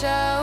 show.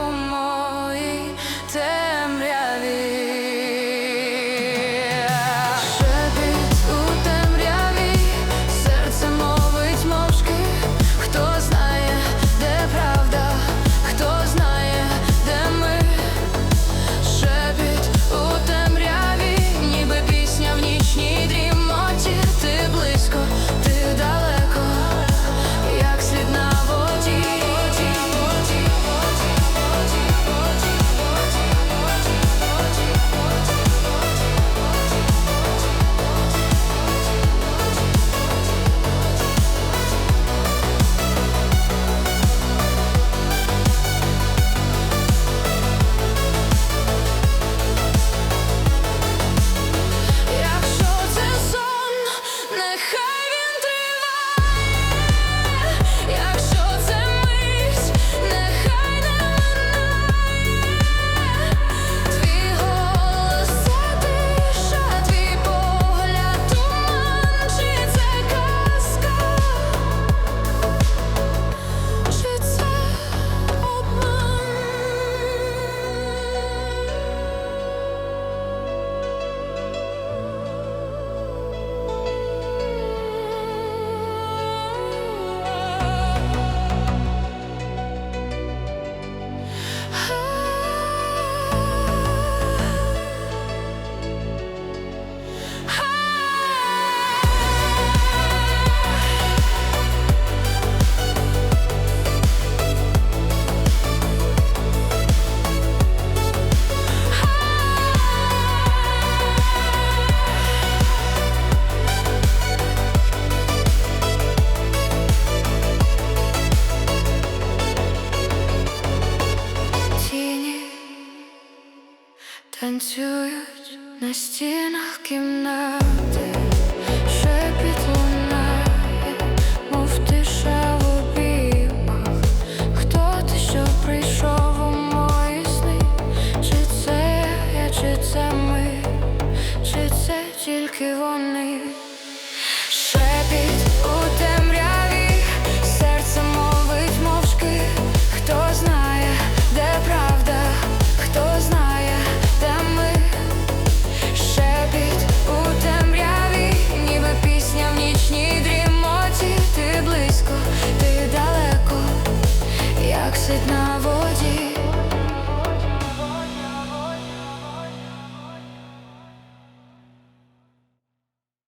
Танцюють на стінах кімнати, шепіт лунає, мов тиша в обіймах. Хто ти, що прийшов мої сни? Чи це ми, чи тільки вони?